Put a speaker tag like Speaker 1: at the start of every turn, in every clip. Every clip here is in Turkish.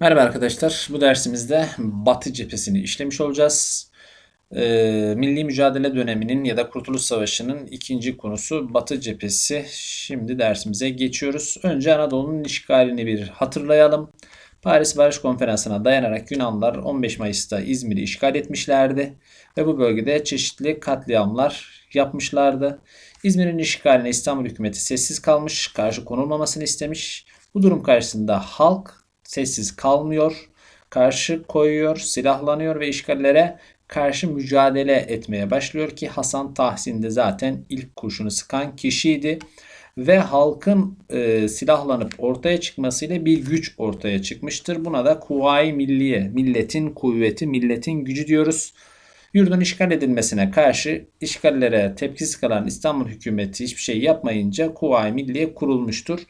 Speaker 1: Merhaba arkadaşlar. Bu dersimizde Batı cephesini işlemiş olacağız. Ee, Milli mücadele döneminin ya da Kurtuluş Savaşı'nın ikinci konusu Batı cephesi. Şimdi dersimize geçiyoruz. Önce Anadolu'nun işgalini bir hatırlayalım. Paris Barış Konferansı'na dayanarak Yunanlılar 15 Mayıs'ta İzmir'i işgal etmişlerdi ve bu bölgede çeşitli katliamlar yapmışlardı. İzmir'in işgaline İstanbul hükümeti sessiz kalmış, karşı konulmamasını istemiş. Bu durum karşısında halk sessiz kalmıyor, karşı koyuyor, silahlanıyor ve işgallere karşı mücadele etmeye başlıyor ki Hasan Tahsin de zaten ilk kurşunu sıkan kişiydi ve halkın e, silahlanıp ortaya çıkmasıyla bir güç ortaya çıkmıştır. Buna da Kuvayi Milliye, milletin kuvveti, milletin gücü diyoruz. Yurdun işgal edilmesine karşı işgallere tepkisiz kalan İstanbul hükümeti hiçbir şey yapmayınca Kuvayi Milliye kurulmuştur.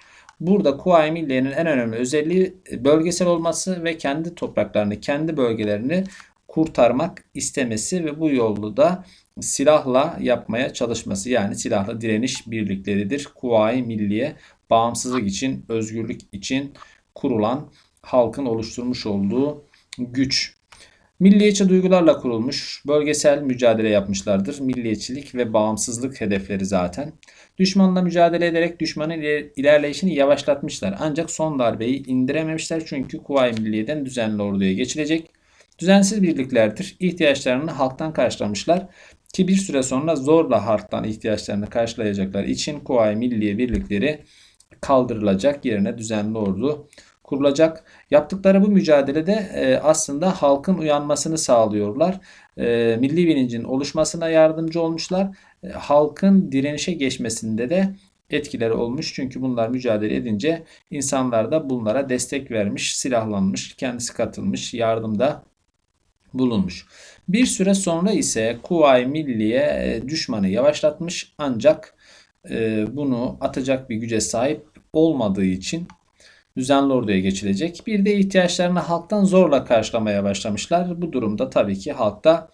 Speaker 1: Burada Kuvayi Milliye'nin en önemli özelliği bölgesel olması ve kendi topraklarını, kendi bölgelerini kurtarmak istemesi ve bu yolu da silahla yapmaya çalışması yani silahla direniş birlikleridir. Kuvayi Milliye bağımsızlık için, özgürlük için kurulan halkın oluşturmuş olduğu güç. Milliyetçi duygularla kurulmuş, bölgesel mücadele yapmışlardır. Milliyetçilik ve bağımsızlık hedefleri zaten. Düşmanla mücadele ederek düşmanın ilerleyişini yavaşlatmışlar. Ancak son darbeyi indirememişler çünkü Kuvayi Milliye'den düzenli orduya geçilecek. Düzensiz birliklerdir. İhtiyaçlarını halktan karşılamışlar ki bir süre sonra zorla halktan ihtiyaçlarını karşılayacaklar için Kuvayi Milliye birlikleri kaldırılacak yerine düzenli ordu kurulacak. Yaptıkları bu mücadelede e, aslında halkın uyanmasını sağlıyorlar. E, milli bilincin oluşmasına yardımcı olmuşlar. E, halkın direnişe geçmesinde de etkileri olmuş. Çünkü bunlar mücadele edince insanlar da bunlara destek vermiş, silahlanmış, kendisi katılmış, yardımda bulunmuş. Bir süre sonra ise Kuvayi Milliye düşmanı yavaşlatmış ancak bunu atacak bir güce sahip olmadığı için düzenli orduya geçilecek. Bir de ihtiyaçlarını halktan zorla karşılamaya başlamışlar. Bu durumda tabii ki halkta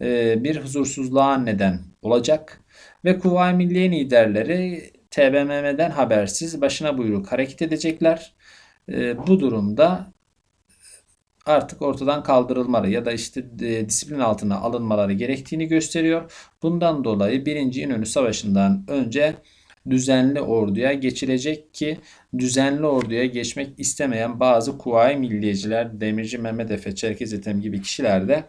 Speaker 1: e, bir huzursuzluğa neden olacak. Ve Kuvayi Milliye liderleri TBMM'den habersiz başına buyruk hareket edecekler. E, bu durumda artık ortadan kaldırılmaları ya da işte e, disiplin altına alınmaları gerektiğini gösteriyor. Bundan dolayı 1. İnönü Savaşı'ndan önce düzenli orduya geçilecek ki düzenli orduya geçmek istemeyen bazı Kuvayi Milliyeciler, Demirci Mehmet Efe, Çerkez Ethem gibi kişiler de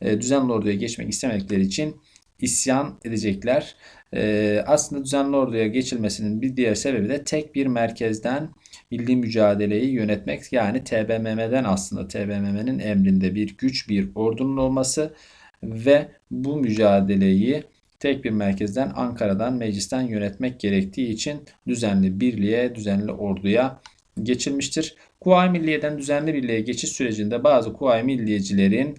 Speaker 1: e, düzenli orduya geçmek istemedikleri için isyan edecekler. E, aslında düzenli orduya geçilmesinin bir diğer sebebi de tek bir merkezden milli mücadeleyi yönetmek yani TBMM'den aslında TBMM'nin emrinde bir güç bir ordunun olması ve bu mücadeleyi tek bir merkezden Ankara'dan meclisten yönetmek gerektiği için düzenli birliğe, düzenli orduya geçilmiştir. Kuvayi Milliye'den düzenli birliğe geçiş sürecinde bazı Kuvayi Milliyecilerin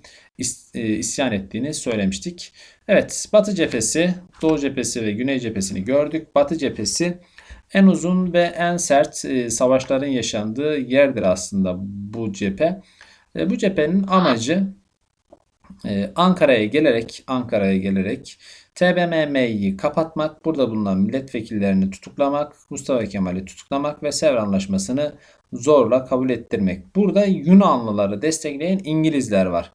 Speaker 1: e, isyan ettiğini söylemiştik. Evet, Batı cephesi, Doğu cephesi ve Güney cephesini gördük. Batı cephesi en uzun ve en sert e, savaşların yaşandığı yerdir aslında bu cephe. E, bu cephenin amacı Ankara'ya gelerek Ankara'ya gelerek TBMM'yi kapatmak, burada bulunan milletvekillerini tutuklamak, Mustafa Kemal'i tutuklamak ve Sevr Anlaşması'nı zorla kabul ettirmek. Burada Yunanlıları destekleyen İngilizler var.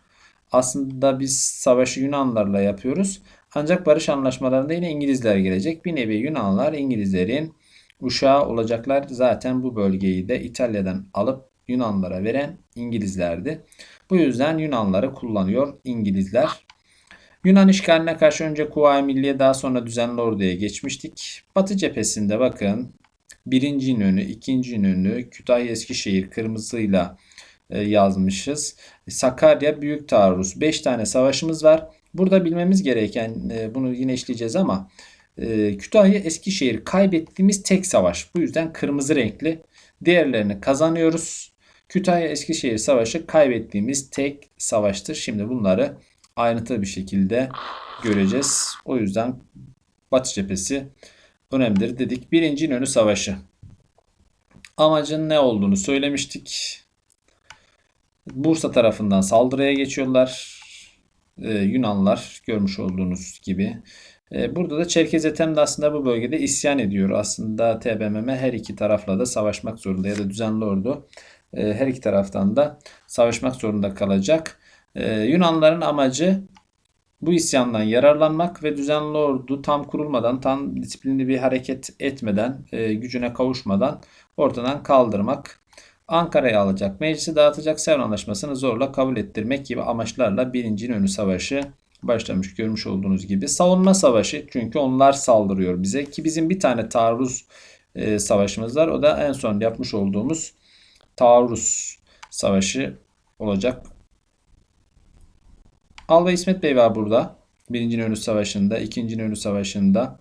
Speaker 1: Aslında biz savaşı Yunanlarla yapıyoruz. Ancak barış anlaşmalarında yine İngilizler gelecek. Bir nevi Yunanlar İngilizlerin uşağı olacaklar. Zaten bu bölgeyi de İtalya'dan alıp Yunanlara veren İngilizlerdi. Bu yüzden Yunanları kullanıyor İngilizler. Yunan işgaline karşı önce Kuvayi Milliye daha sonra düzenli orduya geçmiştik. Batı cephesinde bakın 1. İnönü, 2. İnönü, Kütahya Eskişehir kırmızıyla e, yazmışız. Sakarya Büyük Taarruz 5 tane savaşımız var. Burada bilmemiz gereken e, bunu yine işleyeceğiz ama e, Kütahya Eskişehir kaybettiğimiz tek savaş. Bu yüzden kırmızı renkli. Diğerlerini kazanıyoruz. Kütahya Eskişehir Savaşı kaybettiğimiz tek savaştır. Şimdi bunları ayrıntılı bir şekilde göreceğiz. O yüzden Batı cephesi önemlidir dedik. Birinci İnönü Savaşı. Amacın ne olduğunu söylemiştik. Bursa tarafından saldırıya geçiyorlar. Ee, Yunanlar görmüş olduğunuz gibi. Ee, burada da Çerkez Ethem de aslında bu bölgede isyan ediyor. Aslında TBMM her iki tarafla da savaşmak zorunda ya da düzenli ordu e, her iki taraftan da savaşmak zorunda kalacak. E, Yunanların amacı bu isyandan yararlanmak ve düzenli ordu tam kurulmadan, tam disiplinli bir hareket etmeden, e, gücüne kavuşmadan ortadan kaldırmak. Ankara'ya alacak, meclisi dağıtacak, Sevr Anlaşması'nı zorla kabul ettirmek gibi amaçlarla 1. İnönü Savaşı başlamış görmüş olduğunuz gibi. Savunma savaşı çünkü onlar saldırıyor bize ki bizim bir tane taarruz e, savaşımız var. O da en son yapmış olduğumuz taarruz savaşı olacak. Alva İsmet Bey var burada. Birinci İnönü Savaşı'nda, ikinci İnönü Savaşı'nda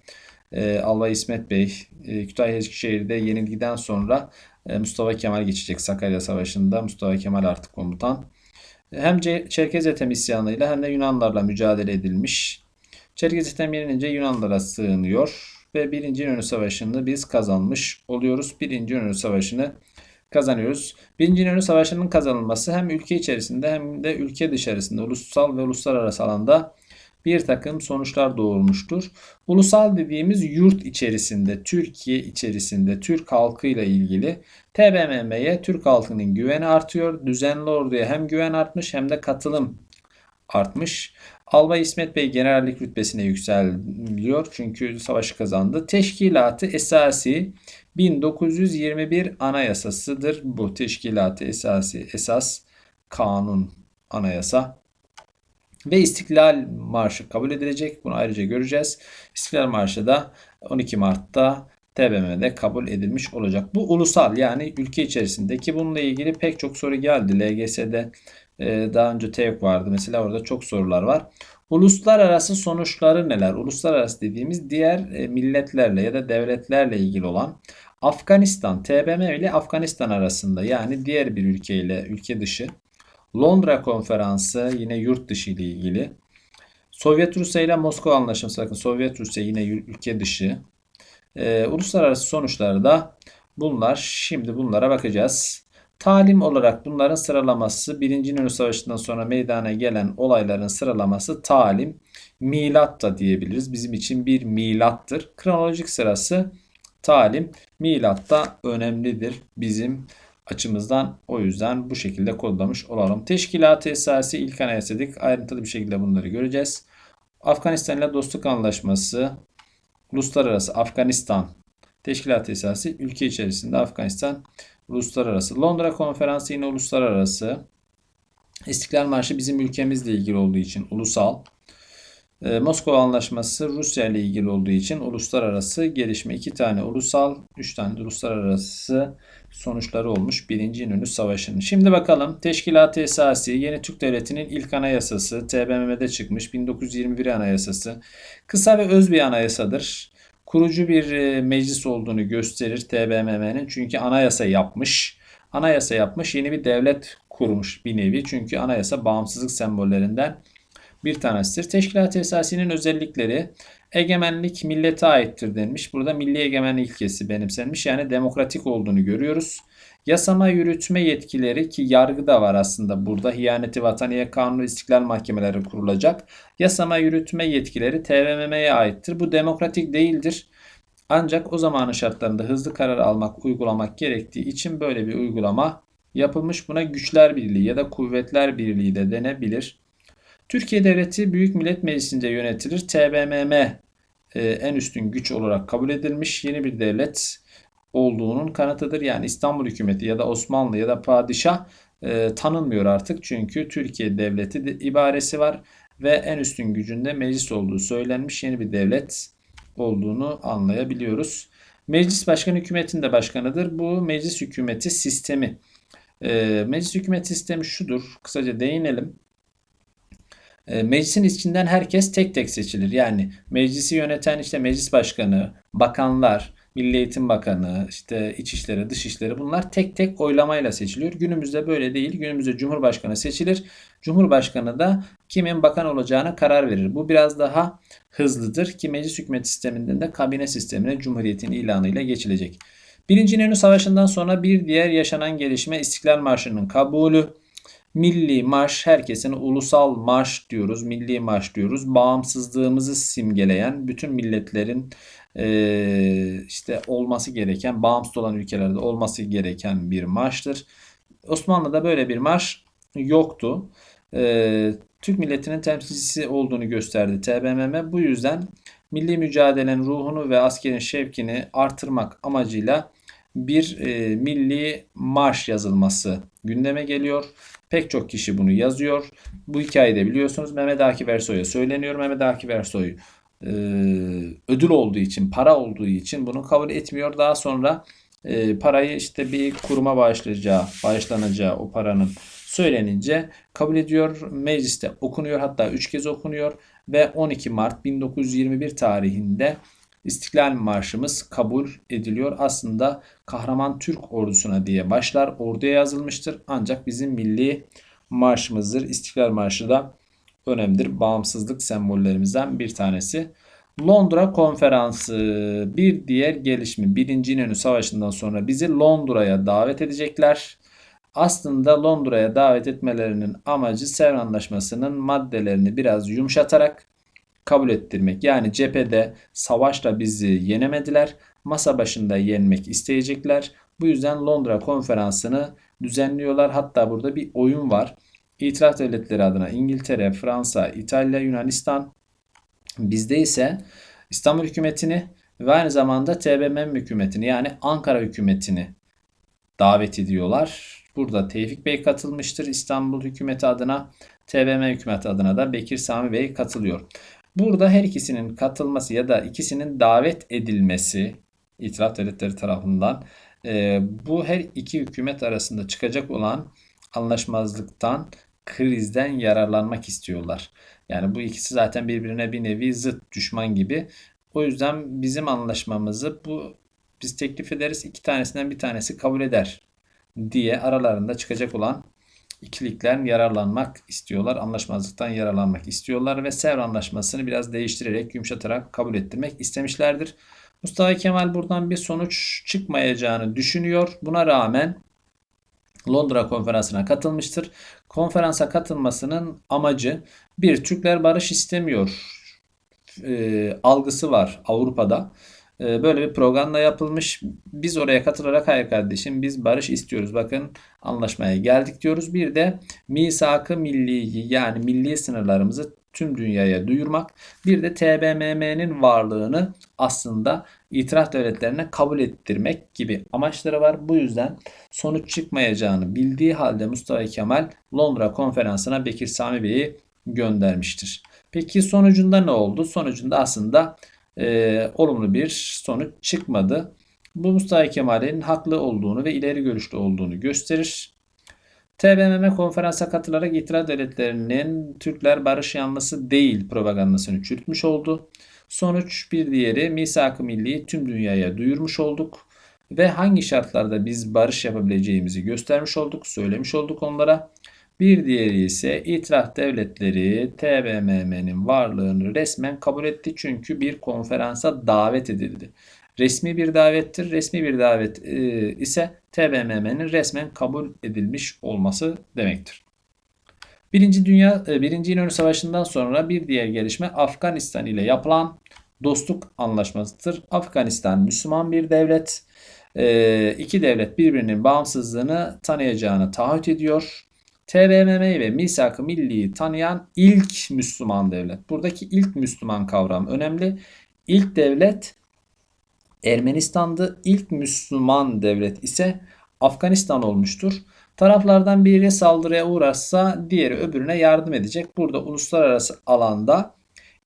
Speaker 1: e, Alva İsmet Bey e, Kütahya Eskişehir'de yenilgiden sonra e, Mustafa Kemal geçecek Sakarya Savaşı'nda. Mustafa Kemal artık komutan. Hem Çerkez Ethem isyanıyla hem de Yunanlarla mücadele edilmiş. Çerkez Ethem yenilince Yunanlara sığınıyor ve Birinci İnönü Savaşı'nı biz kazanmış oluyoruz. Birinci İnönü Savaşı'nı kazanıyoruz. Birinci İnönü Savaşı'nın kazanılması hem ülke içerisinde hem de ülke dışarısında ulusal ve uluslararası alanda bir takım sonuçlar doğurmuştur. Ulusal dediğimiz yurt içerisinde, Türkiye içerisinde Türk halkıyla ilgili TBMM'ye Türk halkının güveni artıyor. Düzenli orduya hem güven artmış hem de katılım artmış. Albay İsmet Bey generallik rütbesine yükseliyor çünkü savaşı kazandı. Teşkilatı esası 1921 anayasasıdır. Bu teşkilatı esası esas kanun anayasa ve İstiklal Marşı kabul edilecek. Bunu ayrıca göreceğiz. İstiklal Marşı da 12 Mart'ta TBMM'de kabul edilmiş olacak. Bu ulusal yani ülke içerisindeki bununla ilgili pek çok soru geldi. LGS'de e, daha önce TEOK vardı. Mesela orada çok sorular var. Uluslararası sonuçları neler? Uluslararası dediğimiz diğer e, milletlerle ya da devletlerle ilgili olan Afganistan, TBM ile Afganistan arasında yani diğer bir ülkeyle ülke dışı Londra konferansı yine yurt dışı ile ilgili. Sovyet Rusya ile Moskova anlaşması bakın Sovyet Rusya yine ülke dışı. Ee, uluslararası sonuçları da bunlar. Şimdi bunlara bakacağız. Talim olarak bunların sıralaması 1. İnönü Savaşı'ndan sonra meydana gelen olayların sıralaması talim. Milat da diyebiliriz. Bizim için bir milattır. Kronolojik sırası talim. Milat da önemlidir bizim açımızdan. O yüzden bu şekilde kodlamış olalım. Teşkilat-ı esası ilk anayasa dedik. Ayrıntılı bir şekilde bunları göreceğiz. Afganistan ile dostluk anlaşması, uluslararası Afganistan teşkilat esası ülke içerisinde Afganistan uluslararası. Londra konferansı yine uluslararası. İstiklal Marşı bizim ülkemizle ilgili olduğu için ulusal. Ee, Moskova Anlaşması Rusya ile ilgili olduğu için uluslararası gelişme. iki tane ulusal, üç tane de uluslararası sonuçları olmuş birinci İnönü Savaşı'nın. Şimdi bakalım Teşkilat-ı Esası Yeni Türk Devleti'nin ilk anayasası TBMM'de çıkmış 1921 anayasası. Kısa ve öz bir anayasadır. Kurucu bir e, meclis olduğunu gösterir TBMM'nin çünkü anayasa yapmış. Anayasa yapmış yeni bir devlet kurmuş bir nevi çünkü anayasa bağımsızlık sembollerinden bir tanesidir. Teşkilat-ı Esasi'nin özellikleri egemenlik millete aittir denmiş. Burada milli egemenlik ilkesi benimsenmiş. Yani demokratik olduğunu görüyoruz. Yasama yürütme yetkileri ki yargı da var aslında burada. Hiyaneti vataniye kanunu istiklal mahkemeleri kurulacak. Yasama yürütme yetkileri TBMM'ye aittir. Bu demokratik değildir. Ancak o zamanın şartlarında hızlı karar almak, uygulamak gerektiği için böyle bir uygulama yapılmış. Buna güçler birliği ya da kuvvetler birliği de denebilir. Türkiye Devleti Büyük Millet Meclisi'nde yönetilir. TBMM e, en üstün güç olarak kabul edilmiş yeni bir devlet olduğunun kanıtıdır. Yani İstanbul hükümeti ya da Osmanlı ya da padişah e, tanınmıyor artık. Çünkü Türkiye Devleti de ibaresi var ve en üstün gücünde meclis olduğu söylenmiş yeni bir devlet olduğunu anlayabiliyoruz. Meclis başkanı hükümetin de başkanıdır. Bu meclis hükümeti sistemi. E, meclis hükümet sistemi şudur. Kısaca değinelim. E, meclisin içinden herkes tek tek seçilir. Yani meclisi yöneten işte meclis başkanı, bakanlar, Milli Eğitim Bakanı, işte İçişleri, Dışişleri bunlar tek tek oylamayla seçiliyor. Günümüzde böyle değil. Günümüzde Cumhurbaşkanı seçilir. Cumhurbaşkanı da kimin bakan olacağına karar verir. Bu biraz daha hızlıdır ki meclis hükümet sisteminden de kabine sistemine Cumhuriyet'in ilanıyla geçilecek. Birinci İnönü Savaşı'ndan sonra bir diğer yaşanan gelişme İstiklal Marşı'nın kabulü. Milli marş herkesin ulusal marş diyoruz, milli marş diyoruz. Bağımsızlığımızı simgeleyen bütün milletlerin e, işte olması gereken, bağımsız olan ülkelerde olması gereken bir marştır. Osmanlı'da böyle bir marş yoktu. Ee, Türk milletinin temsilcisi olduğunu gösterdi TBMM. Bu yüzden milli mücadelenin ruhunu ve askerin şevkini artırmak amacıyla bir e, milli marş yazılması gündeme geliyor. Pek çok kişi bunu yazıyor. Bu hikayeyi de biliyorsunuz Mehmet Akif Ersoy'a söyleniyor. Mehmet Akif Ersoy e, ödül olduğu için, para olduğu için bunu kabul etmiyor. Daha sonra e, parayı işte bir kuruma bağışlayacağı, bağışlanacağı o paranın söylenince kabul ediyor. Mecliste okunuyor hatta 3 kez okunuyor ve 12 Mart 1921 tarihinde İstiklal Marşımız kabul ediliyor. Aslında kahraman Türk ordusuna diye başlar. Orduya yazılmıştır. Ancak bizim milli marşımızdır. İstiklal Marşı da önemlidir. Bağımsızlık sembollerimizden bir tanesi. Londra Konferansı bir diğer gelişme. Birinci İnönü Savaşı'ndan sonra bizi Londra'ya davet edecekler. Aslında Londra'ya davet etmelerinin amacı Sevr Anlaşması'nın maddelerini biraz yumuşatarak kabul ettirmek. Yani cephede savaşla bizi yenemediler. Masa başında yenmek isteyecekler. Bu yüzden Londra konferansını düzenliyorlar. Hatta burada bir oyun var. İtiraf devletleri adına İngiltere, Fransa, İtalya, Yunanistan. Bizde ise İstanbul hükümetini ve aynı zamanda TBMM hükümetini yani Ankara hükümetini davet ediyorlar. Burada Tevfik Bey katılmıştır İstanbul hükümeti adına. TBMM hükümeti adına da Bekir Sami Bey katılıyor. Burada her ikisinin katılması ya da ikisinin davet edilmesi itiraf devletleri tarafından e, bu her iki hükümet arasında çıkacak olan anlaşmazlıktan, krizden yararlanmak istiyorlar. Yani bu ikisi zaten birbirine bir nevi zıt düşman gibi. O yüzden bizim anlaşmamızı bu biz teklif ederiz. iki tanesinden bir tanesi kabul eder diye aralarında çıkacak olan ikilikten yararlanmak istiyorlar. Anlaşmazlıktan yararlanmak istiyorlar ve Sevr Anlaşması'nı biraz değiştirerek, yumuşatarak kabul ettirmek istemişlerdir. Mustafa Kemal buradan bir sonuç çıkmayacağını düşünüyor. Buna rağmen Londra konferansına katılmıştır. Konferansa katılmasının amacı bir Türkler barış istemiyor e, algısı var Avrupa'da. Ee, böyle bir propaganda yapılmış. Biz oraya katılarak hayır kardeşim biz barış istiyoruz. Bakın anlaşmaya geldik diyoruz. Bir de misak-ı milliyi yani milli sınırlarımızı tüm dünyaya duyurmak. Bir de TBMM'nin varlığını aslında itiraf devletlerine kabul ettirmek gibi amaçları var. Bu yüzden sonuç çıkmayacağını bildiği halde Mustafa Kemal Londra konferansına Bekir Sami Bey'i göndermiştir. Peki sonucunda ne oldu? Sonucunda aslında e, olumlu bir sonuç çıkmadı. Bu Mustafa Kemal'in haklı olduğunu ve ileri görüşlü olduğunu gösterir. TBMM konferansa katılarak itiraz devletlerinin Türkler barış yanlısı değil propagandasını çürütmüş oldu. Sonuç bir diğeri misak-ı milli tüm dünyaya duyurmuş olduk ve hangi şartlarda biz barış yapabileceğimizi göstermiş olduk, söylemiş olduk onlara. Bir diğeri ise itiraf devletleri TBMM'nin varlığını resmen kabul etti çünkü bir konferansa davet edildi. Resmi bir davettir. Resmi bir davet e, ise TBMM'nin resmen kabul edilmiş olması demektir. Birinci Dünya e, Birinci İnönü Savaşı'ndan sonra bir diğer gelişme Afganistan ile yapılan dostluk anlaşmasıdır. Afganistan Müslüman bir devlet. E, iki devlet birbirinin bağımsızlığını tanıyacağını taahhüt ediyor. TBMM'yi ve Misak-ı Milli'yi tanıyan ilk Müslüman devlet. Buradaki ilk Müslüman kavram önemli. İlk devlet Ermenistan'dı. İlk Müslüman devlet ise Afganistan olmuştur. Taraflardan biri saldırıya uğrarsa diğeri öbürüne yardım edecek. Burada uluslararası alanda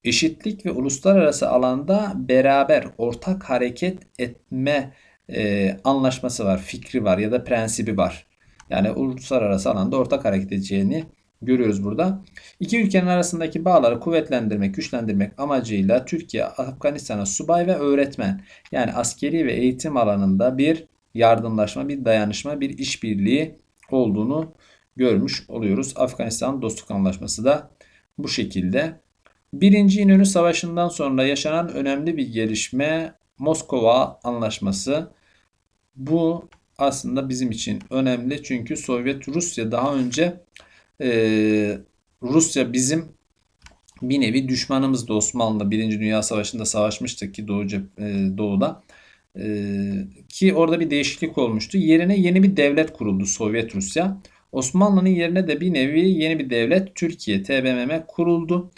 Speaker 1: eşitlik ve uluslararası alanda beraber ortak hareket etme e, anlaşması var, fikri var ya da prensibi var. Yani uluslararası alanda ortak hareket edeceğini görüyoruz burada. İki ülkenin arasındaki bağları kuvvetlendirmek, güçlendirmek amacıyla Türkiye Afganistan'a subay ve öğretmen yani askeri ve eğitim alanında bir yardımlaşma, bir dayanışma, bir işbirliği olduğunu görmüş oluyoruz. Afganistan Dostluk Anlaşması da bu şekilde. Birinci İnönü Savaşı'ndan sonra yaşanan önemli bir gelişme Moskova Anlaşması. Bu aslında bizim için önemli. Çünkü Sovyet Rusya daha önce e, Rusya bizim bir nevi düşmanımızdı Osmanlı. Birinci Dünya Savaşı'nda savaşmıştık ki Doğu, e, Doğu'da. Ee, ki orada bir değişiklik olmuştu. Yerine yeni bir devlet kuruldu Sovyet Rusya. Osmanlı'nın yerine de bir nevi yeni bir devlet Türkiye TBMM kuruldu.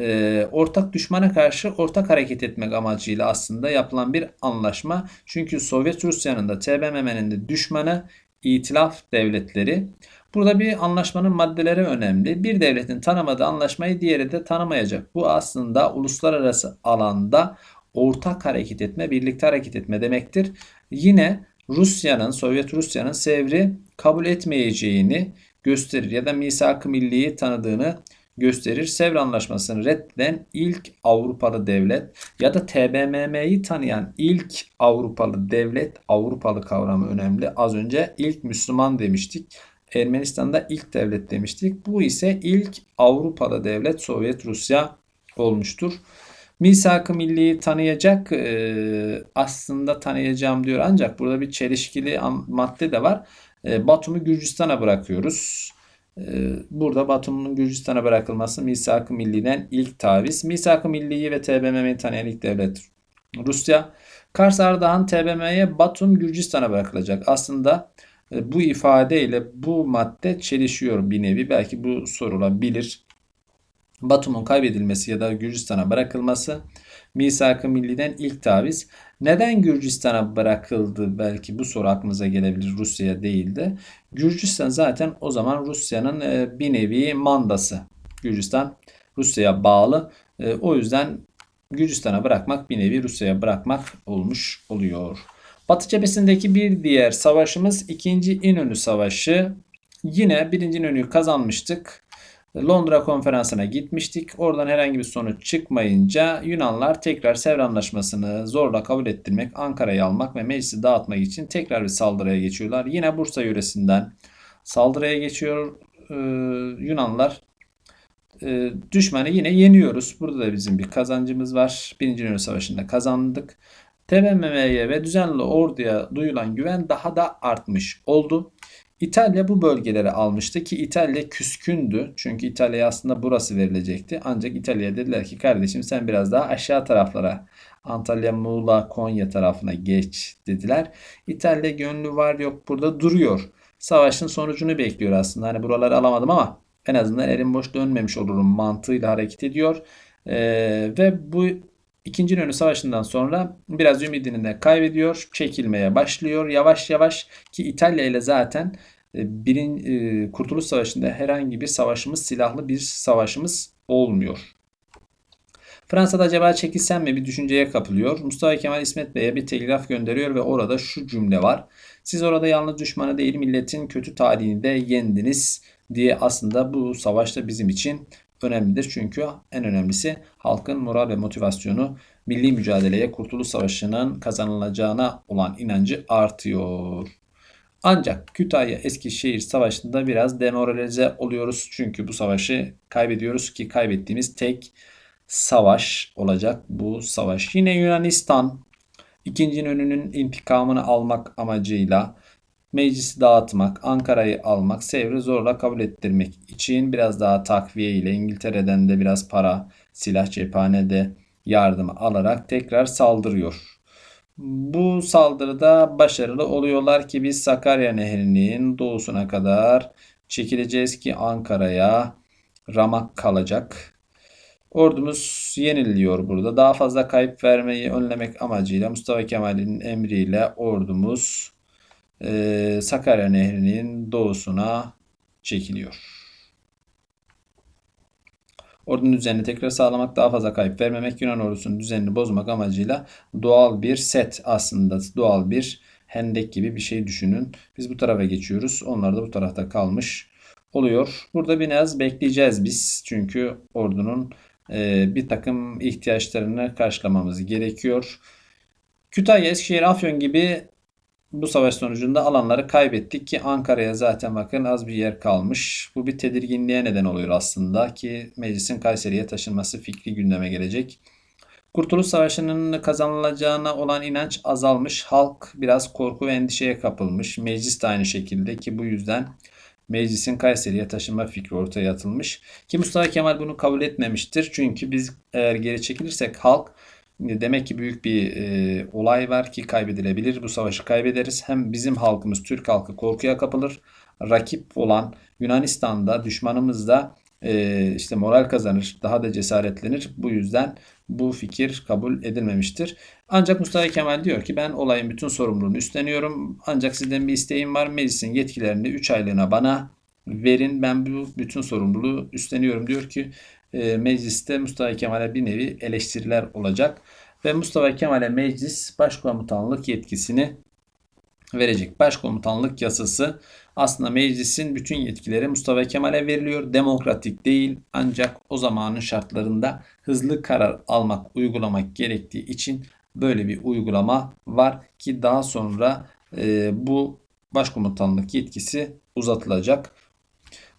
Speaker 1: Ee, ortak düşmana karşı ortak hareket etmek amacıyla aslında yapılan bir anlaşma. Çünkü Sovyet Rusya'nın da TBMM'nin de düşmanı İtilaf devletleri. Burada bir anlaşmanın maddeleri önemli. Bir devletin tanımadığı anlaşmayı diğeri de tanımayacak. Bu aslında uluslararası alanda ortak hareket etme, birlikte hareket etme demektir. Yine Rusya'nın, Sovyet Rusya'nın Sevr'i kabul etmeyeceğini gösterir ya da misak-ı milliyi tanıdığını gösterir. Sevr Anlaşması'nı reddeden ilk Avrupalı devlet ya da TBMM'yi tanıyan ilk Avrupalı devlet, Avrupalı kavramı önemli. Az önce ilk Müslüman demiştik. Ermenistan'da ilk devlet demiştik. Bu ise ilk Avrupalı devlet Sovyet Rusya olmuştur. Misak-ı Milli'yi tanıyacak e, aslında tanıyacağım diyor ancak burada bir çelişkili madde de var. E, Batum'u Gürcistan'a bırakıyoruz. E, burada Batum'un Gürcistan'a bırakılması Misak-ı Milli'den ilk taviz. Misak-ı Milli'yi ve TBMM'yi tanıyan ilk devlet Rusya. Kars Ardahan TBMM'ye Batum Gürcistan'a bırakılacak. Aslında bu ifadeyle bu madde çelişiyor bir nevi. Belki bu sorulabilir. Batum'un kaybedilmesi ya da Gürcistan'a bırakılması Misak-ı Milli'den ilk taviz. Neden Gürcistan'a bırakıldı? Belki bu soru aklınıza gelebilir. Rusya'ya değildi. Gürcistan zaten o zaman Rusya'nın e, bir nevi mandası. Gürcistan Rusya'ya bağlı. E, o yüzden Gürcistan'a bırakmak bir nevi Rusya'ya bırakmak olmuş oluyor. Batı cephesindeki bir diğer savaşımız 2. İnönü Savaşı. Yine 1. İnönü'yü kazanmıştık. Londra konferansına gitmiştik. Oradan herhangi bir sonuç çıkmayınca Yunanlar tekrar Sevr Anlaşması'nı zorla kabul ettirmek, Ankara'yı almak ve meclisi dağıtmak için tekrar bir saldırıya geçiyorlar. Yine Bursa yöresinden saldırıya geçiyor ee, Yunanlar. Ee, düşmanı yine yeniyoruz. Burada da bizim bir kazancımız var. Birinci Dünya Savaşı'nda kazandık. TBMM'ye ve düzenli orduya duyulan güven daha da artmış oldu. İtalya bu bölgeleri almıştı ki İtalya küskündü. Çünkü İtalya'ya aslında burası verilecekti. Ancak İtalya'ya dediler ki kardeşim sen biraz daha aşağı taraflara Antalya, Muğla, Konya tarafına geç dediler. İtalya gönlü var yok burada duruyor. Savaşın sonucunu bekliyor aslında. Hani buraları alamadım ama en azından elim boş dönmemiş olurum mantığıyla hareket ediyor. Ee, ve bu İkinci İnönü Savaşı'ndan sonra biraz ümidini de kaybediyor. Çekilmeye başlıyor yavaş yavaş ki İtalya ile zaten e, birin, e, Kurtuluş Savaşı'nda herhangi bir savaşımız, silahlı bir savaşımız olmuyor. Fransa'da acaba çekilsem mi bir düşünceye kapılıyor. Mustafa Kemal İsmet Bey'e bir telgraf gönderiyor ve orada şu cümle var. Siz orada yalnız düşmanı değil milletin kötü talihini de yendiniz diye aslında bu savaşta bizim için önemlidir. Çünkü en önemlisi halkın moral ve motivasyonu milli mücadeleye Kurtuluş Savaşı'nın kazanılacağına olan inancı artıyor. Ancak Kütahya Eskişehir Savaşı'nda biraz demoralize oluyoruz. Çünkü bu savaşı kaybediyoruz ki kaybettiğimiz tek savaş olacak bu savaş. Yine Yunanistan ikinci önünün intikamını almak amacıyla meclisi dağıtmak, Ankara'yı almak, Sevr'i zorla kabul ettirmek için biraz daha takviye ile İngiltere'den de biraz para, silah cephanede yardım alarak tekrar saldırıyor. Bu saldırıda başarılı oluyorlar ki biz Sakarya Nehri'nin doğusuna kadar çekileceğiz ki Ankara'ya ramak kalacak. Ordumuz yeniliyor burada. Daha fazla kayıp vermeyi önlemek amacıyla Mustafa Kemal'in emriyle ordumuz e, Sakarya Nehri'nin doğusuna çekiliyor. Ordunun düzenini tekrar sağlamak, daha fazla kayıp vermemek, Yunan ordusunun düzenini bozmak amacıyla doğal bir set aslında doğal bir hendek gibi bir şey düşünün. Biz bu tarafa geçiyoruz. Onlar da bu tarafta kalmış oluyor. Burada biraz bekleyeceğiz biz. Çünkü ordunun e, bir takım ihtiyaçlarını karşılamamız gerekiyor. Kütahya, Eskişehir, Afyon gibi bu savaş sonucunda alanları kaybettik ki Ankara'ya zaten bakın az bir yer kalmış. Bu bir tedirginliğe neden oluyor aslında ki meclisin Kayseri'ye taşınması fikri gündeme gelecek. Kurtuluş Savaşı'nın kazanılacağına olan inanç azalmış. Halk biraz korku ve endişeye kapılmış. Meclis de aynı şekilde ki bu yüzden meclisin Kayseri'ye taşınma fikri ortaya atılmış. Ki Mustafa Kemal bunu kabul etmemiştir. Çünkü biz eğer geri çekilirsek halk Demek ki büyük bir e, olay var ki kaybedilebilir. Bu savaşı kaybederiz. Hem bizim halkımız, Türk halkı korkuya kapılır. Rakip olan Yunanistan'da, düşmanımız da e, işte moral kazanır, daha da cesaretlenir. Bu yüzden bu fikir kabul edilmemiştir. Ancak Mustafa Kemal diyor ki ben olayın bütün sorumluluğunu üstleniyorum. Ancak sizden bir isteğim var. Meclisin yetkilerini 3 aylığına bana verin. Ben bu bütün sorumluluğu üstleniyorum diyor ki e, mecliste Mustafa Kemal'e bir nevi eleştiriler olacak. Ve Mustafa Kemal'e meclis başkomutanlık yetkisini verecek. Başkomutanlık yasası aslında meclisin bütün yetkileri Mustafa Kemal'e veriliyor. Demokratik değil ancak o zamanın şartlarında hızlı karar almak, uygulamak gerektiği için böyle bir uygulama var ki daha sonra e, bu başkomutanlık yetkisi uzatılacak.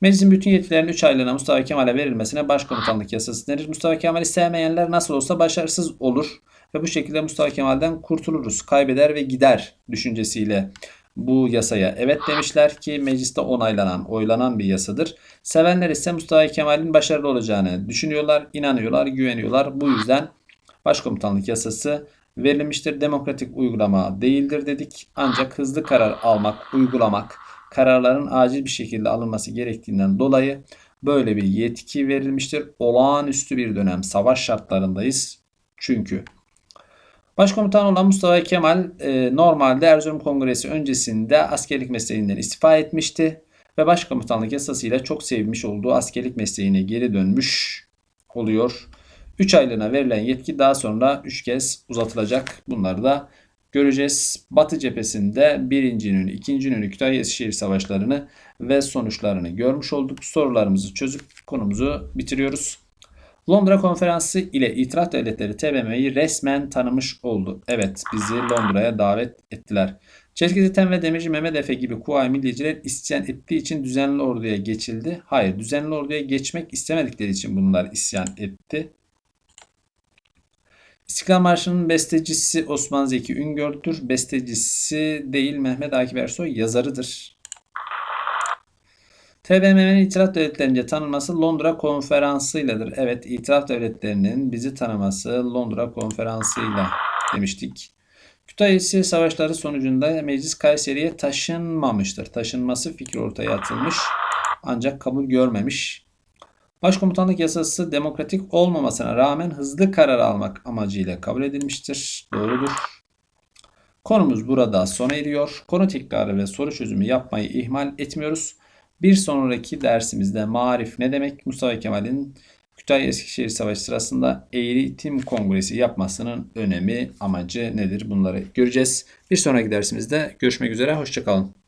Speaker 1: Meclisin bütün yetkilerinin 3 aylığına Mustafa Kemal'e verilmesine başkomutanlık yasası denir. Mustafa Kemal'i sevmeyenler nasıl olsa başarısız olur ve bu şekilde Mustafa Kemal'den kurtuluruz. Kaybeder ve gider düşüncesiyle bu yasaya evet demişler ki mecliste onaylanan, oylanan bir yasadır. Sevenler ise Mustafa Kemal'in başarılı olacağını düşünüyorlar, inanıyorlar, güveniyorlar. Bu yüzden başkomutanlık yasası verilmiştir. Demokratik uygulama değildir dedik. Ancak hızlı karar almak, uygulamak, kararların acil bir şekilde alınması gerektiğinden dolayı böyle bir yetki verilmiştir. Olağanüstü bir dönem savaş şartlarındayız. Çünkü Başkomutan olan Mustafa Kemal e, normalde Erzurum Kongresi öncesinde askerlik mesleğinden istifa etmişti ve başkomutanlık yasasıyla çok sevmiş olduğu askerlik mesleğine geri dönmüş oluyor. 3 aylığına verilen yetki daha sonra 3 kez uzatılacak. Bunları da göreceğiz. Batı cephesinde 1. İnönü, 2. İnönü Kütahya Eskişehir savaşlarını ve sonuçlarını görmüş olduk. Sorularımızı çözüp konumuzu bitiriyoruz. Londra Konferansı ile İtiraf Devletleri TBMM'yi resmen tanımış oldu. Evet bizi Londra'ya davet ettiler. Çelikli Tem ve Demirci Mehmet Efe gibi Kuvayi Milliyeciler isyan ettiği için düzenli orduya geçildi. Hayır düzenli orduya geçmek istemedikleri için bunlar isyan etti. İstiklal Marşı'nın bestecisi Osman Zeki Üngör'dür. Bestecisi değil Mehmet Akif Ersoy yazarıdır. TBMM'nin itiraf devletlerince tanınması Londra konferansıyladır. Evet itiraf devletlerinin bizi tanıması Londra konferansıyla demiştik. Kütahya savaşları sonucunda meclis Kayseri'ye taşınmamıştır. Taşınması fikri ortaya atılmış ancak kabul görmemiş. Başkomutanlık yasası demokratik olmamasına rağmen hızlı karar almak amacıyla kabul edilmiştir. Doğrudur. Konumuz burada sona eriyor. Konu tekrarı ve soru çözümü yapmayı ihmal etmiyoruz. Bir sonraki dersimizde marif ne demek? Mustafa Kemal'in Kütahya Eskişehir Savaşı sırasında eğitim kongresi yapmasının önemi, amacı nedir? Bunları göreceğiz. Bir sonraki dersimizde görüşmek üzere. Hoşçakalın.